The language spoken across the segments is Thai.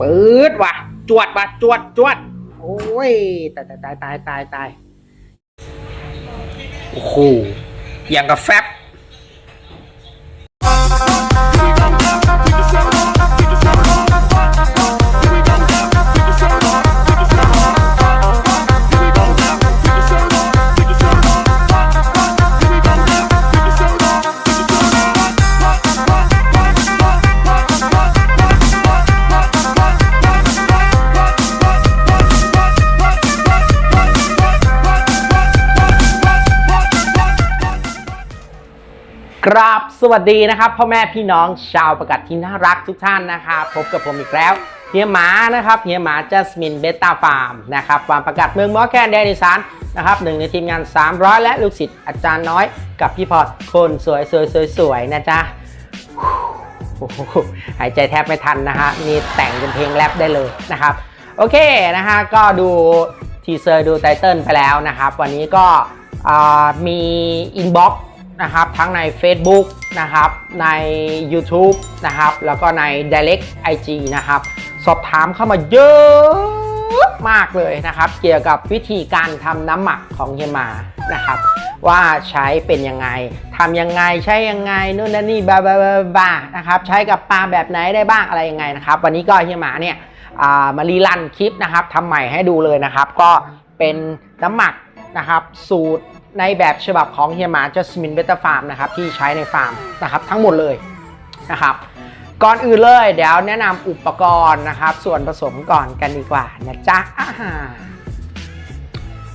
ปืดว่ะ จวดว่ะ จวดจวด โอ้ย ตายตายตายตายตายตายโอ้โหอย่างกับแฟบ กราบสวัสดีนะครับพ่อแม่พี่น้องชาวประกาศที่น่ารักทุกท่านนะครับพบกับผมอีกแล้วเฮียหมานะครับเฮียหมาจัสมินเบต้าฟาร์มนะครับฟาร์มประกาศเมืองมอแคนแดนิสานนะครับหนึ่งในทีมงาน 300 และลูกศิษย์อาจารย์น้อยกับพี่พอดคนสวยสวยสวยสวยนะจ๊ะหายใจแทบไม่ทันนะฮะนี่แต่งเป็นเพลงแรปได้เลยนะครับ โอเคนะฮะก็ดูทีเซอร์ดูไตเติลไปแล้วนะครับ วันนี้ก็มีอินบ็อกซ์ นะครับ ทั้งใน Facebook นะครับ ใน YouTube นะครับ แล้วก็ใน Direct IG นะครับ สอบถามเข้ามาเยอะมากเลยนะครับ เกี่ยวกับวิธีการทำน้ำหมักของเฮียหมานะครับ ว่าใช้เป็นยังไงทำยังไงใช้ยังไงนู่นนั่นนี่บาบาบาบานะครับใช้กับปลาแบบไหนได้บ้างอะไรยังไงนะครับ วันนี้ก็เฮียหมาเนี่ยามารีลันคลิปนะครับทำใหม่ให้ดูเลยนะครับ ก็เป็นน้ำหมักนะครับ สูตร ในแบบฉบับของเฮียหมาจัสมินเบต้าฟาร์มนะครับที่ใช้ในฟาร์มนะครับทั้งหมดเลยนะครับก่อนอื่นเลยเดี๋ยวแนะนำอุปกรณ์นะครับ ส่วนผสมก่อนกันดีกว่านะจ๊ะอาหาร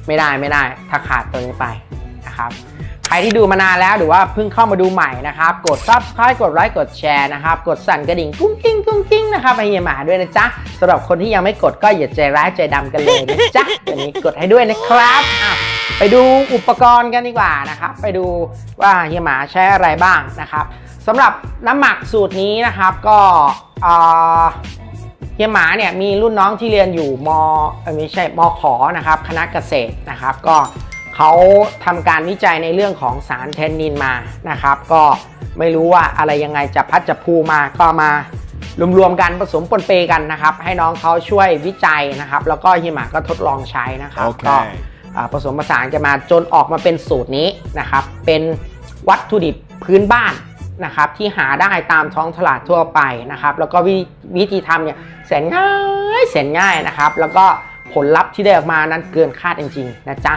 ไม่ได้ไม่ได้ถ้าขาดตัวนี้ไปนะครับ ใครที่ดูมานานแล้วหรือว่าเพิ่งเข้ามาดูใหม่นะครับ กด subscribe กดไลค์กดแชร์นะครับ กดสั่นกระดิ่งกุ้งกิ้งกุ้งกิ้งนะครับให้เฮียหมาด้วยนะจ๊ะสำหรับคนที่ยังไม่กดก็อย่าใจร้ายใจดำกันเลยนะจ๊ะวันนี้กดให้ด้วยนะครับอะไปดูอุปกรณ์กันดีกว่านะครับ ไปดูว่าเฮียหมาใช้อะไรบ้างนะครับสำหรับน้ำหมักสูตรนี้นะครับก็อ่าเฮียหมาเนี่ยมีรุ่นน้องที่เรียนอยู่มเอ่อไม่ใช่มขอนะครับ คณะเกษตรนะครับ ก็ เขาทำการวิจัยในเรื่องของสารแทนนินมานะครับ ก็ไม่รู้ว่าอะไรยังไงจะพัดจะพูมาก็มารวมๆกันผสมปนเปกันนะครับ ให้น้องเขาช่วยวิจัยนะครับ แล้วก็เฮียหมาก็ทดลองใช้นะครับโอเคก็อ่าผสมผสานกันมาจนออกมาเป็นสูตรนี้นะครับ เป็นวัตถุดิบพื้นบ้านนะครับ ที่หาได้ตามท้องตลาดทั่วไปนะครับ แล้วก็วิวิธีทำเนี่ยแสนง่ายแสนง่ายนะครับ แล้วก็ผลลัพธ์ที่ได้ออกมานั้นเกินคาดจริงๆนะจ๊ะ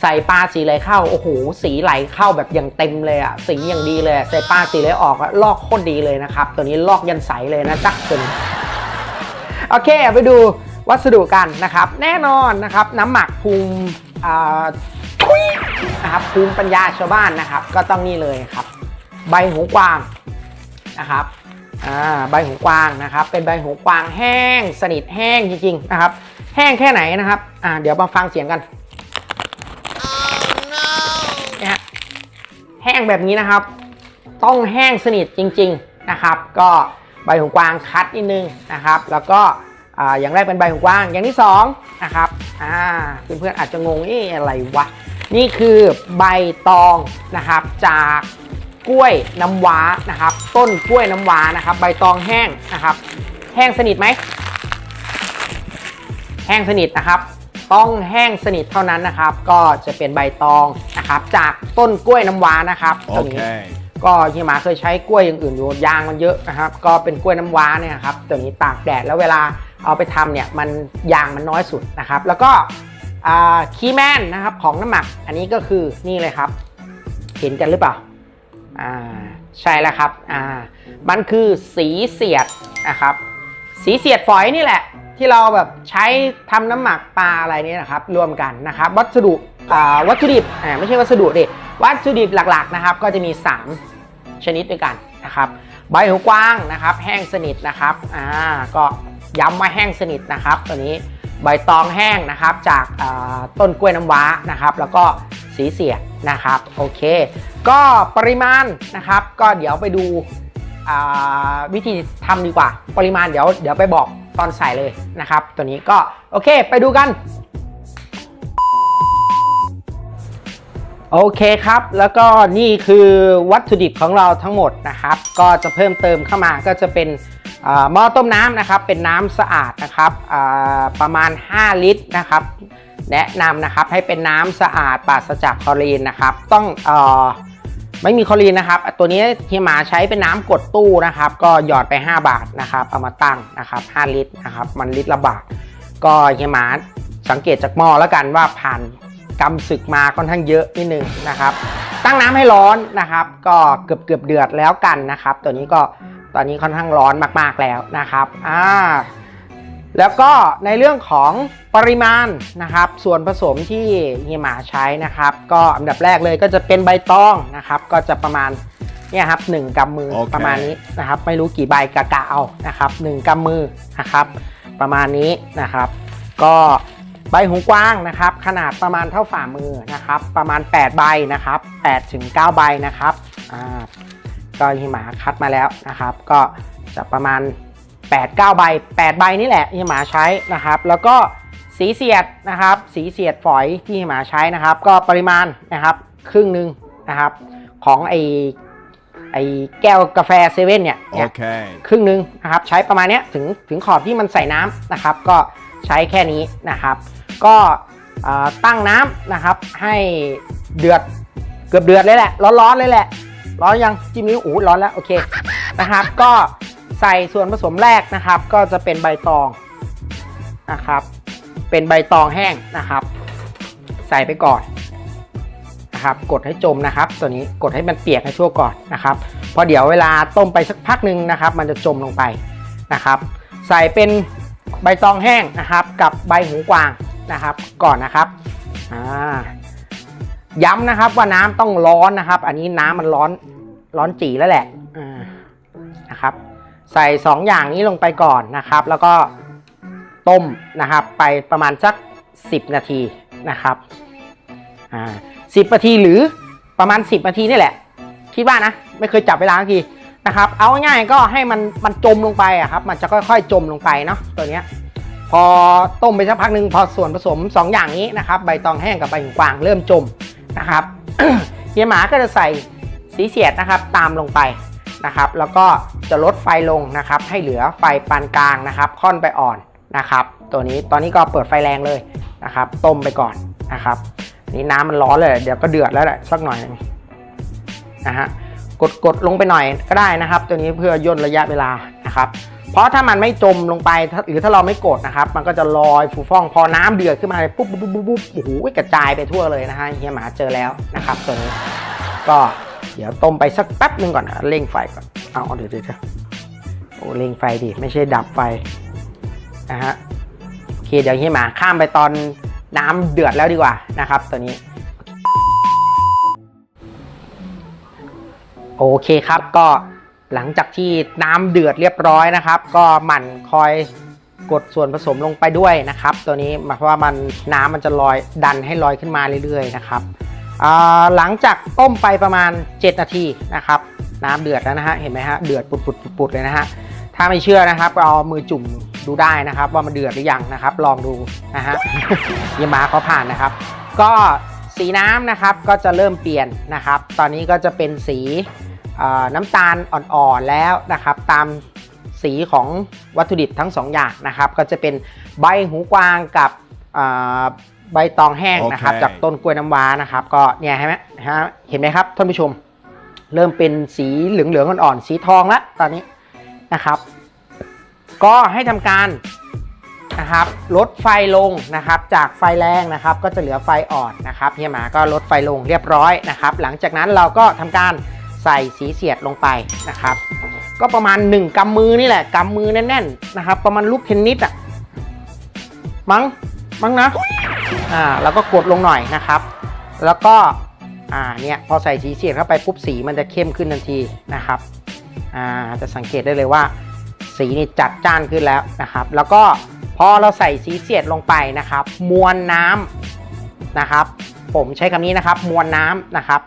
ใส่ปลาสีไหลเข้าโอ้โหสีไหลเข้าแบบอย่างเต็มเลยอะสีอย่างดีเลยใส่ปลาสีไหลออกอะลอกโคตรดีเลยนะครับ ตัวนี้ลอกยันใสเลยนะจ๊ะตัวนี้โอเคไปดูวัสดุกันนะครับ แน่นอนนะครับน้ำหมักภูมิอ่นะครับภูมิปัญญาชาวบ้านนะครับ ก็ต้องนี่เลยครับ ใบหูกวางนะครับอ่าใบหูกวางนะครับ เป็นใบหูกวางแห้ง สนิทแห้งจริงๆนะครับ แห้งแค่ไหนนะครับอ่าเดี๋ยวมาฟังเสียงกัน แห้งแบบนี้นะครับ ต้องแห้งสนิทจริง ๆนะครับ ก็ใบหูกวางคัดนิดนึงนะครับ แล้วก็ออย่างแรกเป็นใบหูกวาง อย่างที่สองนะครับอ่าเพื่อนๆอาจจะงงเอ๊ะอะไรวะนี่คือใบตองนะครับจากกล้วยน้ำว้านะครับ ต้นกล้วยน้ำว้านะครับ ใบตองแห้งนะครับ แห้งสนิทไหมแห้งสนิทนะครับ ต้องแห้งสนิทเท่านั้นนะครับ ก็จะเป็นใบตองนะครับ จากต้นกล้วยน้ำว้านะครับตรงนี้ Okay. ก็เฮียหมาเคยใช้กล้วยอย่างอื่นอยู่ยางมันเยอะนะครับ ก็เป็นกล้วยน้ำว้าเนี่ยครับตัวนี้ตากแดดแล้วเวลาเอาไปทำเนี่ยมันยางมันน้อยสุดนะครับ แล้วก็คีแมนนะครับของน้ำหมักอันนี้ก็คือนี่เลยครับ เห็นกันหรือเปล่าอ่าใช่แล้วครับอ่ามันคือสีเสียดนะครับ สีเสียดฝอยนี่แหละ ที่เราแบบใช้ทำน้ำหมักปลาอะไรนี่ยนะครับรวมกันนะครับ วัสดุวัตถุดิบไม่ใช่วัสดุดิวัตถุดิบหลักๆนะครับ ก็จะมี 3 ชนิดด้วยกันนะครับใบหูกว้างนะครับ แห้งสนิทนะครับอ่าก็ย้ำว่าแห้งสนิทนะครับตัวนี้ใบตองแห้งนะครับจากต้นกล้วยน้ำว้านะครับ แล้วก็สีเสียนะครับโอเค ก็ปริมาณนะครับ ก็เดี๋ยวไปดูวิธีทำดีกว่า ปริมาณเดี๋ยวเดี๋ยวไปบอก ตอนใส่เลยนะครับ ตัวนี้ก็โอเคไปดูกัน โอเคครับ แล้วก็นี่คือวัตถุดิบของเราทั้งหมดนะครับ ก็จะเพิ่มเติมเข้ามาก็จะเป็นหม้อต้มน้ำนะครับ เป็นน้ำสะอาดนะครับประมาณ 5 ลิตรนะครับ แนะนำนะครับให้เป็นน้ำสะอาดปราศจากคลอรีนนะครับ ต้องเออ ไม่มีคลอรีนนะครับ ตัวนี้เฮียหมาใช้เป็นน้ำกดตู้นะครับ ก็หยอดไป 5 บาทนะครับ เอามาตั้งนะครับ 5 ลิตรนะครับ มันลิตรละบาท ก็เฮียหมาสังเกตจากหม้อแล้วกันว่าผ่านกำศึกมาค่อนข้างเยอะนิดนึงนะครับ ตั้งน้ำให้ร้อนนะครับ ก็เกือบเกือบเดือดแล้วกันนะครับ ตัวนี้ก็ตอนนี้ค่อนข้างร้อนมากๆแล้วนะครับ อ่า แล้วก็ในเรื่องของปริมาณนะครับ ส่วนผสมที่เฮียหมาใช้นะครับ ก็อันดับแรกเลยก็จะเป็นใบตองนะครับ ก็จะประมาณเนี่ยครับหนึ่งกำมือโอเคประมาณนี้นะครับ ไม่รู้กี่ใบกะกะเอานะครับหนึ่งกำมือนะครับ ประมาณนี้นะครับ ก็ใบหูกว้างนะครับ ขนาดประมาณเท่าฝ่ามือนะครับ ประมาณ 8 ใบนะครับ8ถึง9ใบนะครับอ่าก็ฮิหมาคัดมาแล้วนะครับ ก็จะประมาณ 8 9ใบ8ใบนี่แหละฮิหมาใช้นะครับ แล้วก็สีเสียดนะครับ สีเสียดฝอยที่ฮิหมาใช้นะครับ ก็ปริมาณนะครับ ครึ่งหนึ่งนะครับ ของไอไอแก้วกาแฟเซเว่นเนี่ยเนี่ย Okay. ครึ่งหนึ่งนะครับ ใช้ประมาณเนี้ยถึงถึงขอบที่มันใส่น้ำนะครับ ก็ใช้แค่นี้นะครับ ก็เอ่อตั้งน้ำนะครับให้เดือดเกือบเดือดเลยแหละ ร้อนๆเลยแหละ ร้อนยังจิ้มนิ้วอู้ร้อนแล้วโอเคนะครับ ก็ ใส่ส่วนผสมแรกนะครับ ก็จะเป็นใบตองนะครับ เป็นใบตองแห้งนะครับ ใส่ไปก่อนนะครับ กดให้จมนะครับ ตัวนี้กดให้มันเปียกให้ทั่วก่อนนะครับพราะเดี๋ยวเวลาต้มไปสักพักหนึ่งนะครับ มันจะจมลงไปนะครับ ใส่เป็นใบตองแห้งนะครับ กับใบหูกวางนะครับ ก่อนนะครับอ่าย้ำนะครับว่าน้ำต้องร้อนนะครับ อันนี้น้ำมันร้อนร้อนจีแล้วแหละนะครับ ใส่ 2 อย่างนี้ลงไปก่อนนะครับ แล้วก็ต้มนะครับ ไปประมาณสัก 10 นาทีนะครับอ่าสินาทีหรือประมาณ 10 นาทีนี่แหละ คิดว่านะ ไม่เคยจับเวลาสักทีนะครับ เอาง่ายก็ให้มันมันจมลงไปอะครับ มันจะค่อยๆจมลงไปเนาะตัวเนี้ยพอต้มไปสักพักหนึ่งพอส่วนผสม 2 อย่างนี้นะครับ ใบตองแห้งกับใบหกวางเริ่มจมนะครับเฮียหมาก็จะใส่สีเสียดนะครับ ตามลงไป นะครับ แล้วก็จะลดไฟลงนะครับ ให้เหลือไฟปานกลางนะครับ ค่อนไปอ่อนนะครับ ตัวนี้ตอนนี้ก็เปิดไฟแรงเลยนะครับ ต้มไปก่อนนะครับนี่น้ำมันร้อนเลย เดี๋ยวก็เดือดแล้วแหละสักหน่อยนะฮะกดกดลงไปหน่อยก็ได้นะครับ ตัวนี้เพื่อย่นระยะเวลานะครับ เพราะถ้ามันไม่จมลงไปถ้าหรือถ้าเราไม่กดนะครับ มันก็จะลอยฟูฟ่องพอน้ำเดือดขึ้นมาปุ๊บปุ๊บปุ๊บปุ๊บโอ้โหกระจายไปทั่วเลยนะฮะเฮียหมาเจอแล้วนะครับ ตัวนี้ก็ เดี๋ยวต้มไปสักแป๊บหนึ่งก่อนนะเร่งไฟก่อน เอาเดี๋ยวเดี๋ยวโอ้เร่งไฟดิไม่ใช่ดับไฟนะฮะโอเคเดี๋ยวเฮียหมาข้ามไปตอนน้ำเดือดแล้วดีกว่านะครับ ตัวนี้ โอเคครับก็หลังจากที่น้ำเดือดเรียบร้อยนะครับ ก็หมั่นคอยกดส่วนผสมลงไปด้วยนะครับ ตัวนี้เพราะว่ามันน้ำมันจะลอยดันให้ลอยขึ้นมาเรื่อยๆนะครับ หลังจากต้มไปประมาณ 7 นาทีนะครับ น้ำเดือดแล้วนะฮะเห็นไหมฮะเดือดปุดๆเลยนะฮะถ้าไม่เชื่อนะครับก็เอามือจุ่มดูได้นะครับ ว่ามันเดือดหรือยังนะครับ ลองดูนะฮะยามาเขาผ่านนะครับ ก็สีน้ำนะครับก็จะเริ่มเปลี่ยนนะครับ ตอนนี้ก็จะเป็นสีน้ำตาลอ่อนๆแล้วนะครับ ตามสีของวัตถุดิบทั้งสองอย่างนะครับ ก็จะเป็นใบหูกวางกับ ใบตองแห้งนะครับโอเคจากต้นกล้วยน้ำว้านะครับ ก็เนี่ยเห็นไหมฮะเห็นไหมครับท่านผู้ชม เริ่มเป็นสีเหลืองๆอ่อนๆสีทองแล้วตอนนี้นะครับ ก็ให้ทำการนะครับลดไฟลงนะครับ จากไฟแรงนะครับ ก็จะเหลือไฟอ่อนนะครับเฮียหมาก็ลดไฟลงเรียบร้อยนะครับ หลังจากนั้นเราก็ทำการใส่สีเสียดลงไปนะครับ ก็ประมาณ 1กำมือนี่แหละกำมือแน่นๆนะครับ ประมาณลูกเทนนิสอะมั้งมั้งนะ อ่าแล้วก็กดลงหน่อยนะครับ แล้วก็อ่าเนี่ยพอใส่สีเสียดเข้าไปปุ๊บสีมันจะเข้มขึ้นทันทีนะครับอ่าจะสังเกตได้เลยว่า สีนี่จัดจ้านขึ้นแล้วนะครับ แล้วก็พอเราใส่สีเสียดลงไปนะครับ มวลน้ำนะครับ ผมใช้คำนี้นะครับมวลน้ำนะครับ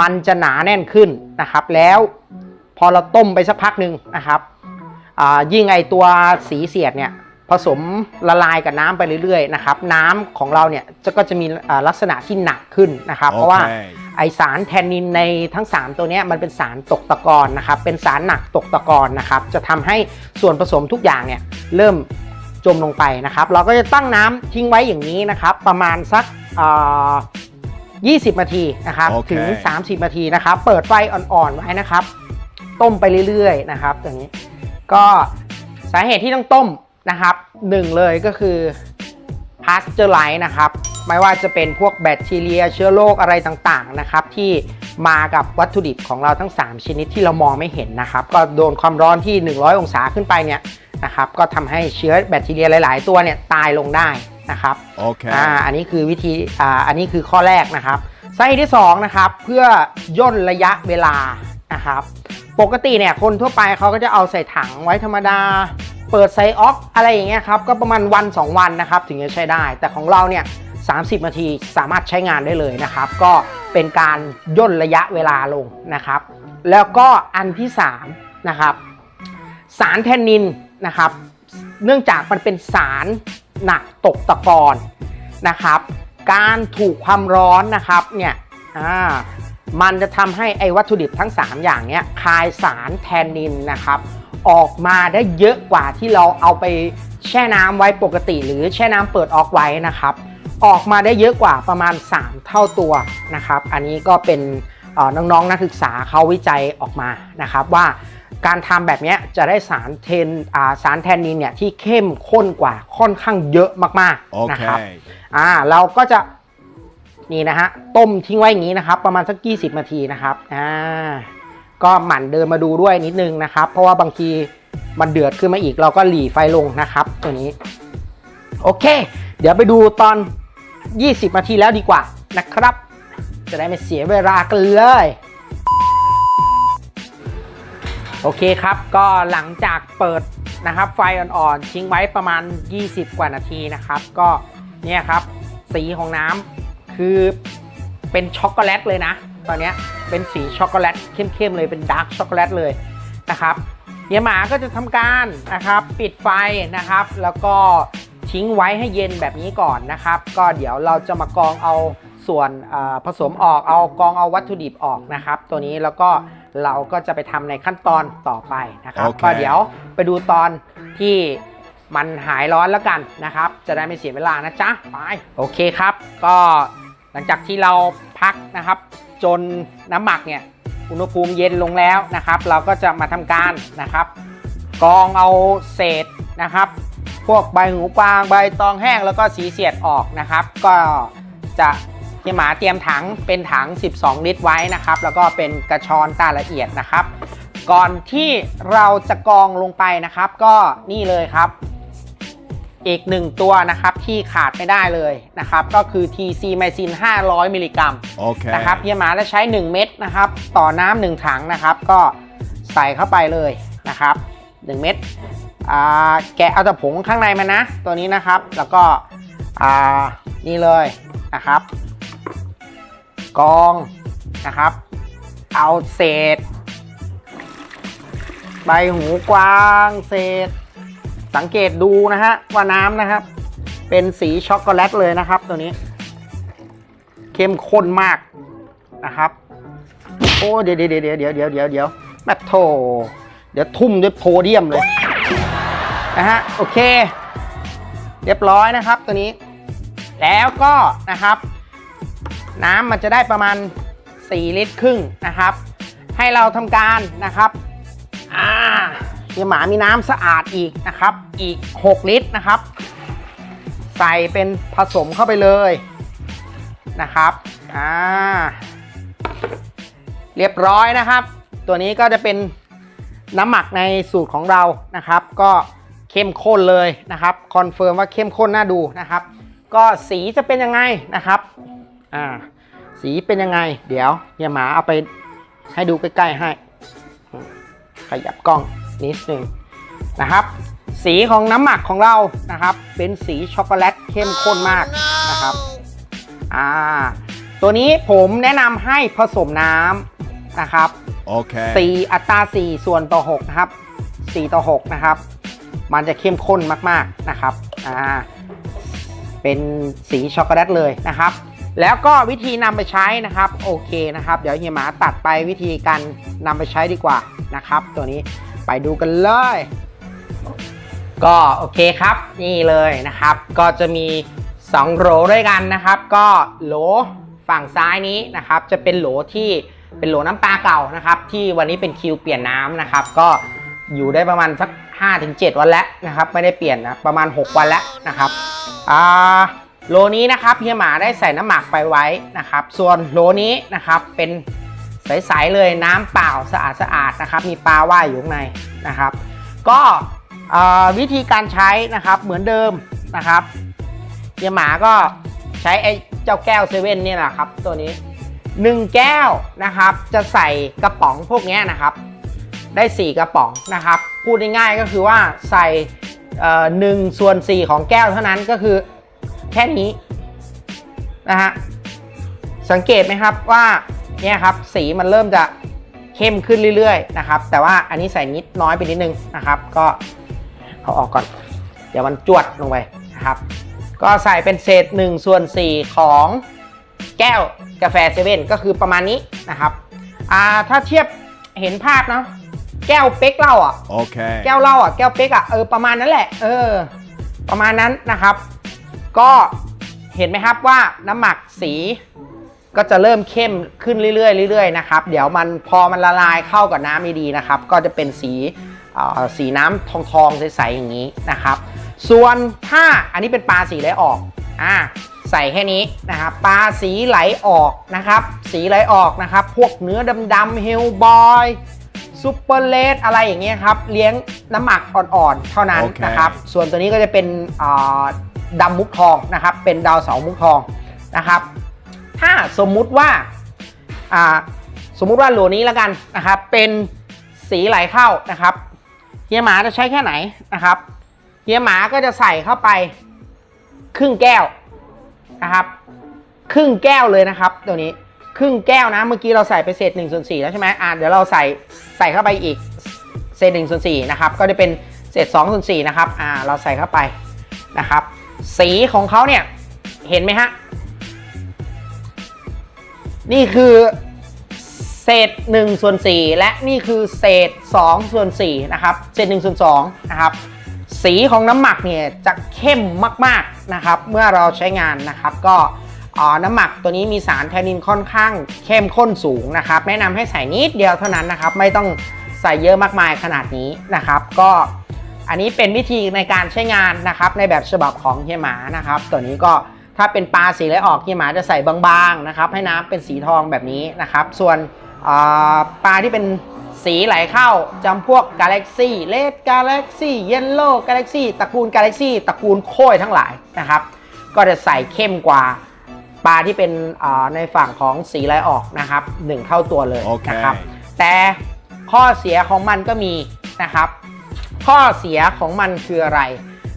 มันจะหนาแน่นขึ้นนะครับ แล้วพอเราต้มไปสักพักหนึ่งนะครับอ่ายิ่งไอตัวสีเสียดเนี่ย ผสมละลายกับน้ำไปเรื่อยๆนะครับน้ำของเราเนี่ยจะก็จะมีอ่าลักษณะที่หนักขึ้นนะครับ เพราะว่า Okay. ไอสารแทนนินในทั้ง 3 ตัวเนี้ยมันเป็นสารตกตะกอนนะครับ เป็นสารหนักตกตะกอนนะครับ จะทำให้ส่วนผสมทุกอย่างเนี่ยเริ่มจมลงไปนะครับ เราก็จะตั้งน้ำทิ้งไว้อย่างนี้นะครับ ประมาณสักเอ่อ20นาทีนะครับโอเคถึง 30นาทีนะครับ เปิดไฟอ่อนๆไว้นะครับ ต้มไปเรื่อยๆนะครับอย่างนี้ ก็สาเหตุที่ต้องต้ม นะครับหนึ่งเลยก็คือพาสเจอร์ไลท์นะครับ ไม่ว่าจะเป็นพวกแบคทีเรีย เชื้อโรคอะไรต่างๆนะครับที่มากับวัตถุดิบของเราทั้ง 3 ชนิดที่เรามองไม่เห็นนะครับ ก็โดนความร้อนที่ 100 องศาขึ้นไปเนี่ยนะครับ ก็ทำให้เชื้อแบคทีเรียหลาย ๆ ตัวเนี่ยตายลงได้นะครับ Okay. อ่าอันนี้คือวิธีอ่าอันนี้คือข้อแรกนะครับสาเหตุที่2นะครับเพื่อย่นระยะเวลานะครับ ปกติเนี่ยคนทั่วไปเขาก็จะเอาใส่ถังไว้ธรรมดา เปิดไซออกอะไรอย่างเงี้ยครับก็ประมาณวัน 2 วันนะครับถึงจะใช้ได้ แต่ของเราเนี่ย30 นาทีสามารถใช้งานได้เลยนะครับ ก็เป็นการย่นระยะเวลาลงนะครับ แล้วก็อันที่3นะครับสารแทนนินนะครับ เนื่องจากมันเป็นสารหนักตกตะกอนนะครับ การถูกความร้อนนะครับเนี่ยอ่ามันจะทำให้ไอ้วัตถุดิบทั้ง 3 อย่างเนี้ยคายสารแทนนินนะครับ ออกมาได้เยอะกว่าที่เราเอาไปแช่น้ำไว้ปกติ หรือแช่น้ำเปิดออกไว้นะครับ ออกมาได้เยอะกว่าประมาณ 3 เท่าตัวนะครับ อันนี้ก็เป็นเอ่อน้องๆนักศึกษาเขาวิจัยออกมานะครับว่าการทำแบบเนี้ยจะได้สารเทนอ่าสารแทนนินเนี่ยที่เข้มข้นกว่าค่อนข้างเยอะมากๆนะครับ Okay. อ่าเราก็จะนี่นะฮะต้มทิ้งไว้อย่างนี้นะครับ ประมาณสัก 20 นาทีนะครับอ่า ก็หมั่นเดินมาดูด้วยนิดนึงนะครับ เพราะว่าบางทีมันเดือดขึ้นมาอีกเราก็หลีไฟลงนะครับ ตัวนี้ โอเค เดี๋ยวไปดูตอน 20นาทีแล้วดีกว่านะครับ จะได้ไม่เสียเวลากันเลยโอเคครับ ก็หลังจากเปิดนะครับ ไฟอ่อนๆทิ้งไว้ประมาณ 20 กว่านาทีนะครับ ก็เนี่ยครับ สีของน้ำคือเป็นช็อกโกแลตเลยนะ ตอนนี้ เป็นสีช็อกโกแลตเข้มๆเลยเป็นดาร์กช็อกโกแลตเลยนะครับเฮียหมาก็จะทำการนะครับปิดไฟนะครับ แล้วก็ทิ้งไว้ให้เย็นแบบนี้ก่อนนะครับ ก็เดี๋ยวเราจะมากรองเอาส่วนเอ่อผสมออกเอากรองเอาวัตถุดิบออกนะครับ ตัวนี้แล้วก็เราก็จะไปทำในขั้นตอนต่อไปนะครับโอเคก็เดี๋ยวไปดูตอนที่มันหายร้อนแล้วกันนะครับ จะได้ไม่เสียเวลานะจ๊ะไปโอเคครับ ก็หลังจากที่เราพักนะครับ จนน้ำหมักเนี่ยอุณหภูมิเย็นลงแล้วนะครับ เราก็จะมาทำการนะครับกองเอาเศษนะครับ พวกใบหูกวางใบตองแห้งแล้วก็สีเสียดออกนะครับ ก็จะเฮียหมาเตรียมถังเป็นถัง 12 ลิตรไว้นะครับ แล้วก็เป็นกระชอนตาละเอียดนะครับ ก่อนที่เราจะกองลงไปนะครับ ก็นี่เลยครับ อีกหนึ่งตัวนะครับที่ขาดไม่ได้เลยนะครับก็คือ TC ไมซิน500 มิลลิกรัม Okay. นะครับเฮียหมาจะใช้ 1 เม็ดนะครับต่อน้ำหนึ่งถังนะครับ ก็ใส่เข้าไปเลยนะครับ 1 เม็ดอ่าแกะเอาแต่ผงข้างในมานะ ตัวนี้นะครับแล้วก็อ่านี่เลยนะครับกรองนะครับ เอาเศษ ใบหูกวางเศษ สังเกตดูนะฮะว่าน้ำนะครับ เป็นสีช็อกโกแลตเลยนะครับ ตัวนี้ เข้มข้นมากนะครับ โอ้เดี๋ยวเดี๋ยวเดี๋ยวเดี๋ยวเดี๋ยวเดี๋ยวเดี๋ยวแมทโถเดี๋ยวทุ่มด้วยโพเดียมเลยนะฮะโอเค เรียบร้อยนะครับตัวนี้ แล้วก็นะครับ น้ำมันจะได้ประมาณ 4 ลิตรครึ่งนะครับ ให้เราทำการนะครับ อ่า เดี๋ยวหมามีน้ำสะอาดอีกนะครับ อีก 6 ลิตรนะครับ ใส่เป็นผสมเข้าไปเลยนะครับอ่าเรียบร้อยนะครับ ตัวนี้ก็จะเป็นน้ำหมักในสูตรของเรานะครับ ก็เข้มข้นเลยนะครับคอนเฟิร์มว่าเข้มข้นน่าดูนะครับ ก็สีจะเป็นยังไงนะครับอ่าสีเป็นยังไง เดี๋ยวเฮียหมาเอาไปให้ดูใกล้ๆให้ ขยับกล้อง นิดนึงนะครับ สีของน้ำหมักของเรานะครับ เป็นสีช็อกโกแลตเข้มข้นมากนะครับอ่าตัวนี้ผมแนะนำให้ผสมน้ำนะครับ Okay. 4อัตรา4ส่วนต่อ6นะครับ4ต่อ6นะครับ มันจะเข้มข้นมากๆนะครับอ่าเป็นสีช็อกโกแลตเลยนะครับ แล้วก็วิธีนำไปใช้นะครับโอเคนะครับ เดี๋ยวเฮียหมาตัดไปวิธีการนำไปใช้ดีกว่านะครับ ตัวนี้ ไปดูกันเลย ก็โอเคครับ นี่เลยนะครับ ก็จะมี 2 โหลด้วยกันนะครับ ก็โหลฝั่งซ้ายนี้นะครับ จะเป็นโหลที่เป็นโหลน้ำปลาเก่านะครับ ที่วันนี้เป็นคิวเปลี่ยนน้ำนะครับ ก็อยู่ได้ประมาณสัก 5-7 วันแล้วนะครับ ไม่ได้เปลี่ยนนะประมาณ 6 วันแล้วนะครับอ่าโหลนี้นะครับเฮียหมาได้ใส่น้ำหมักไปไว้นะครับ ส่วนโหลนี้นะครับเป็น ใสๆเลยน้ำเปล่าสะอาดๆนะครับมีปลาว่ายอยู่ข้างในนะครับ ก็วิธีการใช้นะครับเหมือนเดิมนะครับเฮียหมาก็ใช้ไอ้เจ้าแก้วเซเว่นนี่แหละครับตัวนี้ 1 แก้วนะครับจะใส่กระป๋องพวกนี้นะครับได้ 4 กระป๋องนะครับ พูดง่ายๆก็คือว่าใส่หนึ่งส่วน 4 ของแก้วเท่านั้นก็คือแค่นี้นะฮะสังเกตไหมครับว่า เนี่ยครับสีมันเริ่มจะเข้มขึ้นเรื่อยๆนะครับแต่ว่าอันนี้ใส่นิดน้อยไปนิดนึงนะครับ ก็เอาออกก่อน เดี๋ยวมันจวดลงไปนะครับ ก็ใส่เป็นเศษ1ส่วน4ของแก้วกาแฟเซเว่นก็คือประมาณนี้นะครับอ่าถ้าเทียบเห็นภาพเนาะแก้วเป๊กเหล้าอะ Okay. แก้วเหล้าอะแก้วเป๊กอะเออประมาณนั้นแหละเออประมาณนั้นนะครับ ก็เห็นไหมครับว่าน้ำหมักสี ก็จะเริ่มเข้มขึ้นเรื่อยๆเรื่อยๆนะครับเดี๋ยวมันพอมันละลายเข้ากับน้ำดีๆนะครับ ก็จะเป็นสีเอ่อสีน้ำทองทองๆใสๆอย่างนี้นะครับ ส่วนถ้าอันนี้เป็นปลาสีไหลออกอ่าใส่แค่นี้นะครับปลาสีไหลออกนะครับ สีไหลออกนะครับ พวกเนื้อดำๆเฮลบอยซูเปอร์เลสอะไรอย่างเงี้ยครับ เลี้ยงน้ำหมักอ่อนๆ เท่านั้นโอเคนะครับ ส่วนตัวนี้ก็จะเป็นอ่าดำมุกทองนะครับ เป็นดาวเสาร์มุกทองนะครับ ถ้าสมมุติว่าอ่าสมมุติว่าโหลนี้แล้วกันนะครับ เป็นสีไหลเข้านะครับเฮียหมาจะใช้แค่ไหนนะครับเฮียหมาก็จะใส่เข้าไปครึ่งแก้วนะครับ ครึ่งแก้วเลยนะครับ ตัวนี้ครึ่งแก้วนะเมื่อกี้เราใส่ไปเศษ1ส่วน4แล้วใช่ไหมอ่าเดี๋ยวเราใส่ใส่เข้าไปอีกเศษ1ส่วน4นะครับก็จะเป็นเศษ2ส่วน4นะครับอ่าเราใส่เข้าไปนะครับ สีของเขาเนี่ยเห็นไหมฮะ นี่คือเศษ1ส่วน4และนี่คือเศษ2ส่วน4นะครับ เศษ1ส่วน2นะครับ สีของน้ำหมักเนี่ยจะเข้มมากๆนะครับ เมื่อเราใช้งานนะครับก็น้ำหมักตัวนี้มีสารแทนนินค่อนข้างเข้มข้นสูงนะครับ แนะนำให้ใส่นิดเดียวเท่านั้นนะครับ ไม่ต้องใส่เยอะมากมายขนาดนี้นะครับ ก็อันนี้เป็นวิธีในการใช้งานนะครับ ในแบบฉบับของเฮียหมานะครับ ตัวนี้ก็ ถ้าเป็นปลาสีไหลออกเฮียหมาจะใส่บางๆนะครับ ให้น้ำเป็นสีทองแบบนี้นะครับ ส่วนเอ่อปลาที่เป็นสีไหลเข้าจำพวก Galaxy Red Galaxy Yellow Galaxy ตระกูล Galaxy ตระกูลโค้ยทั้งหลายนะครับ ก็จะใส่เข้มกว่าปลาที่เป็นเอ่อในฝั่งของสีไหลออกนะครับหนึ่งเท่าตัวเลยโอเคนะครับ แต่ข้อเสียของมันก็มีนะครับ ข้อเสียของมันคืออะไร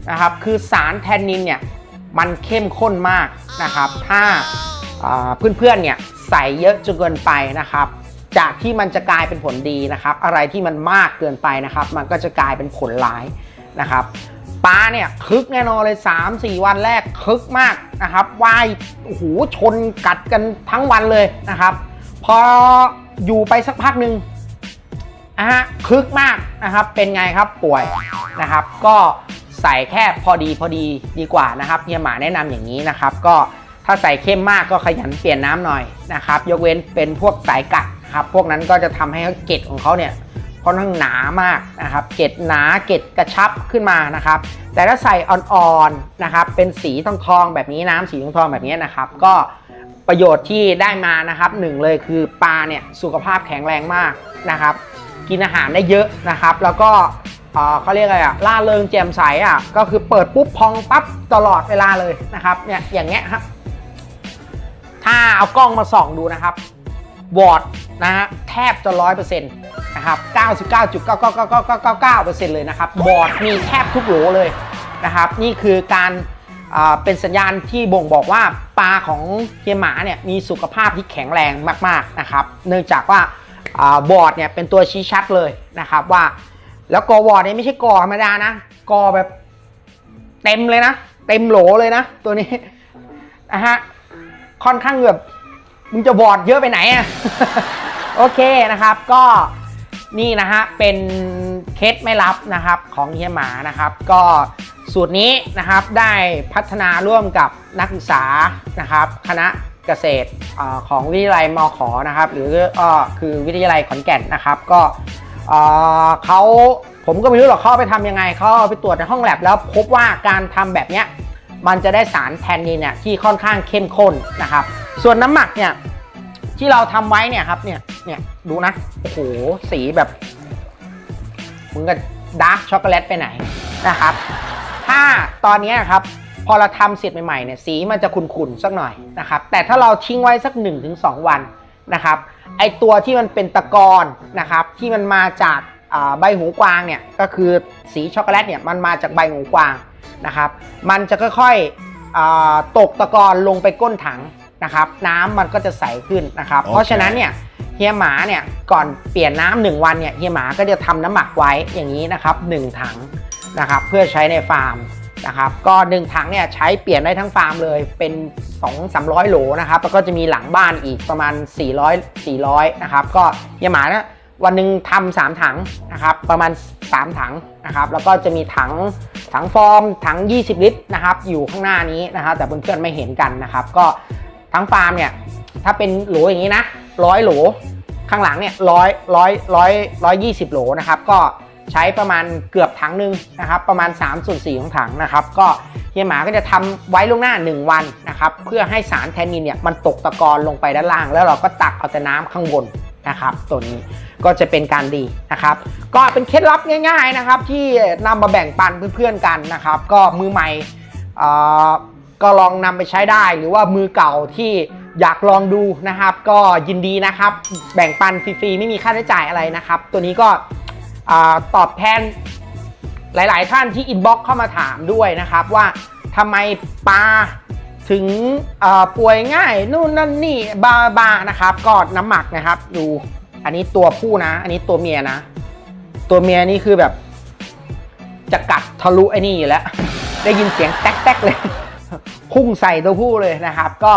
นะครับ คือสารแทนนินเนี่ย มันเข้มข้นมากนะครับ ถ้าเพื่อนๆเนี่ยใส่เยอะจนเกินไปนะครับ จากที่มันจะกลายเป็นผลดีนะครับ อะไรที่มันมากเกินไปนะครับ มันก็จะกลายเป็นผลร้ายนะครับปลาเนี่ยคึกแน่นอนเลย 3-4 วันแรกคึกมากนะครับว่ายโอ้โหชนกัดกันทั้งวันเลยนะครับ พออยู่ไปสักพักหนึ่งนะฮะคึกมากนะครับเป็นไงครับป่วยนะครับ ก็ ใส่แค่พอดีพอดีดีกว่านะครับเฮียหมาแนะนำอย่างนี้นะครับ ก็ถ้าใส่เข้มมากก็ขยันเปลี่ยนน้ำหน่อยนะครับ ยกเว้นเป็นพวกสายกัดครับพวกนั้นก็จะทำให้เกล็ดของเขาเนี่ยค่อนข้างหนามากนะครับ เกล็ดหนาเกล็ดกระชับขึ้นมานะครับ แต่ถ้าใส่อ่อนๆนะครับเป็นสีทองทองแบบนี้น้ำสีทองทองแบบนี้นะครับ ก็ประโยชน์ที่ได้มานะครับหนึ่งเลยคือปลาเนี่ยสุขภาพแข็งแรงมากนะครับ กินอาหารได้เยอะนะครับ แล้วก็ เอ่อเขาเรียกอะไรอะล่าเริงแจ่มใสอะก็คือเปิดปุ๊บพองปั๊บตลอดเวลาเลยนะครับเนี่ยอย่างเงี้ยครับถ้าเอากล้องมาส่องดูนะครับวอดนะฮะแทบจะร้อยเปอร์เซ็นต์นะครับเก้าสิบเก้าจุดเก้าเก้าเก้าเก้าเก้าเก้าเปอร์เซ็นต์เลยนะครับบอร์ดมีแทบทุกโหลเลยนะครับ นี่คือการอ่าเป็นสัญญาณที่บ่งบอกว่าปลาของเฮียหมาเนี่ยมีสุขภาพที่แข็งแรงมากๆนะครับ เนื่องจากว่าอ่าบอร์ดเนี่ยเป็นตัวชี้ชัดเลยนะครับว่า แล้วกอวอร์ดเนี่ยไม่ใช่กอธรรมดานะ กอแบบเต็มเลยนะ เต็มโหลเลยนะ ตัวนี้นะฮะค่อนข้างแบบมึงจะวอดเยอะไปไหนอะโอเคนะครับก็นี่นะฮะเป็นเคสไม่ลับนะครับของเฮียหมานะครับ ก็สูตรนี้นะครับได้พัฒนาร่วมกับนักศึกษานะครับคณะเกษตรของวิทยาลัยมขนะครับ หรือก็คือวิทยาลัยขอนแก่นนะครับ ก็ เขาผมก็ไม่รู้หรอกเขาไปทำยังไงเขาเอาไปตรวจในห้องแลบแล้วพบว่าการทำแบบเนี้ยมันจะได้สารแทนนินเนี่ยที่ค่อนข้างเข้มข้นนะครับ ส่วนน้ำหมักเนี่ยที่เราทำไว้เนี่ยครับเนี่ยเนี่ยดูนะโอ้โหสีแบบมึงกับดาร์กช็อกโกแลตไปไหนนะครับ ถ้าตอนนี้ครับพอเราทำเสร็จใหม่ๆเนี่ยสีมันจะขุ่นๆสักหน่อยนะครับแต่ถ้าเราทิ้งไว้สัก 1-2 วัน นะครับไอตัวที่มันเป็นตะกอนนะครับที่มันมาจากอ่าใบหูกวางเนี่ยก็คือสีช็อกโกแลตเนี่ยมันมาจากใบหูกวางนะครับมันจะค่อยๆอ่าตกตะกอนลงไปก้นถังนะครับน้ำมันก็จะใสขึ้นนะครับโอเคเพราะฉะนั้นเนี่ยเฮียหมาเนี่ยก่อนเปลี่ยนน้ำหนึ่งวันเนี่ยเฮียหมาก็จะทำน้ำหมักไว้อย่างนี้นะครับหนึ่งถังนะครับเพื่อใช้ในฟาร์ม นะครับ ก็หนึ่งถังเนี่ยใช้เปลี่ยนได้ทั้งฟาร์มเลยเป็น 2 3 0 0 โหลนะครับ แล้วก็จะมีหลังบ้านอีกประมาณ 400 400 นะครับ ก็เฮียหมานี่ยวันหนึ่งทำสามถังนะครับ ประมาณ 3 ถังนะครับ แล้วก็จะมีถังถังฟอร์มถัง 20 ลิตรนะครับ อยู่ข้างหน้านี้นะครับ แต่เพื่อนๆไม่เห็นกันนะครับ ก็ทั้งฟาร์มเนี่ยถ้าเป็นโหลอย่างนี้นะร้อยโหลข้างหลังเนี่ยร้อยร้อยร้อยร้อยยี่สิบโหลนะครับ ก็ ใช้ประมาณเกือบถังหนึ่งนะครับ ประมาณ3ส่วน4ของถังนะครับ ก็เฮียหมาก็จะทำไว้ล่วงหน้า 1 วันนะครับ เพื่อให้สารแทนนินเนี่ยมันตกตะกอนลงไปด้านล่าง แล้วเราก็ตักเอาแต่น้ำข้างบนนะครับ ตัวนี้ก็จะเป็นการดีนะครับ ก็เป็นเคล็ดลับง่าย ๆนะครับ ที่นำมาแบ่งปันเพื่อนๆกันนะครับ ก็มือใหม่ก็ลองนำไปใช้ได้หรือว่ามือเก่าที่อยากลองดูนะครับ ก็ยินดีนะครับ แบ่งปันฟรีๆไม่มีค่าใช้จ่ายอะไรนะครับ ตัวนี้ก็ ตอบแทนหลาย ๆ ท่านที่อินบ็อกเข้ามาถามด้วยนะครับว่าทำไมปลาถึงป่วยง่ายนู่นนั่นนี่บาบานะครับก็น้ำหมักนะครับดูอันนี้ตัวผู้นะ อันนี้ตัวเมียนะ ตัวเมียนี่คือแบบ จะกัดทะลุไอ้นี่อยู่แล้ว ได้ยินเสียงแต๊กๆเลยพุ่งใส่ตัวผู้เลยนะครับ ก็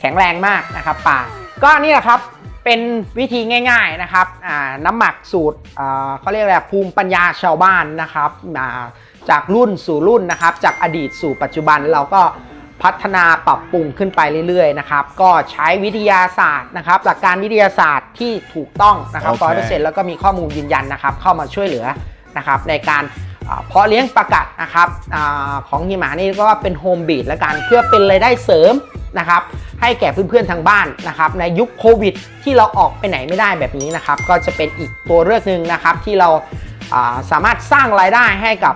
แข็งแรงมากนะครับป่าก็นี่แหละครับ เป็นวิธีง่ายๆนะครับอ่าน้ำหมักสูตรอ่าเขาเรียกอะไรภูมิปัญญาชาวบ้านนะครับอ่าจากรุ่นสู่รุ่นนะครับ จากอดีตสู่ปัจจุบันเราก็พัฒนาปรับปรุงขึ้นไปเรื่อยๆนะครับ ก็ใช้วิทยาศาสตร์นะครับ หลักการวิทยาศาสตร์ที่ถูกต้องนะครับโอเคร้อยเปอร์เซ็นต์แล้วก็มีข้อมูลยืนยันนะครับ เข้ามาช่วยเหลือนะครับในการอ่าเพาะเลี้ยงปลากัดนะครับอาของฮิหมานี่ก็ว่าเป็นโฮมบีดแล้วกันเพื่อเป็นรายได้เสริม นะครับให้แก่เพื่อนๆทางบ้านนะครับในยุคโควิด ที่เราออกไปไหนไม่ได้แบบนี้นะครับก็จะเป็นอีกตัวเลือกหนึ่งนะครับที่เราอ่าสามารถสร้างรายได้ให้กับ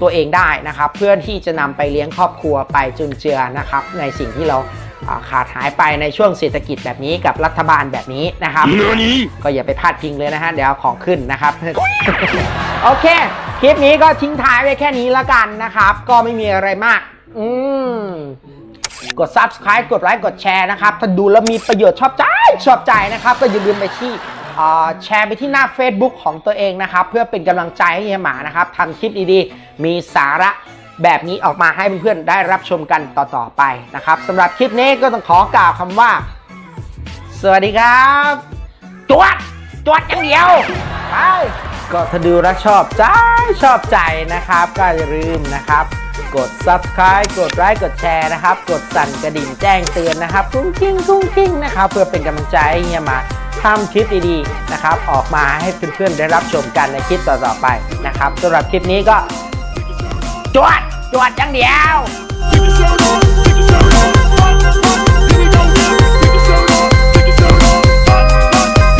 ตัวเองได้นะครับ เพื่อที่จะนำไปเลี้ยงครอบครัวไปจุนเจือนะครับในสิ่งที่เราอ่าขาดหายไปในช่วงเศรษฐกิจแบบนี้กับรัฐบาลแบบนี้นะครับก็อย่าไปพลาดพิงเลยนะฮะเดี๋ยวเอาของขึ้นนะครับโอเค คลิปนี้ก็ทิ้งท้ายไว้แค่นี้ละกันนะครับ ก็ไม่มีอะไรมาก อืม กด subscribe กดไลค์กดแชร์นะครับ ถ้าดูแล้วมีประโยชน์ชอบใจชอบใจนะครับ ก็อย่าลืมไปที่แชร์ไปที่หน้า Facebook ของตัวเองนะครับ เพื่อเป็นกำลังใจให้เฮียหมานะครับทำคลิปดีๆ มีสาระแบบนี้ออกมาให้เพื่อนๆได้รับชมกันต่อๆไปนะครับสำหรับคลิปนี้ก็ต้องขอกล่าวคำว่า สวัสดีครับจวดจวดอย่างเดียวไปก็ถ้าดูแลชอบใจชอบใจนะครับ ก็อย่าลืมนะครับ กด subscribe กดไลค์กดแชร์นะครับ กดสั่นกระดิ่งแจ้งเตือนนะครับกุ้งกิ้งกุ้งกิ้งนะครับ เพื่อเป็นกำลังใจให้เฮียมาทำคลิปดีๆนะครับ ออกมาให้เพื่อนๆได้รับชมกันในคลิปต่อๆไปนะครับสำหรับคลิปนี้ก็จวดจวดจังเดียว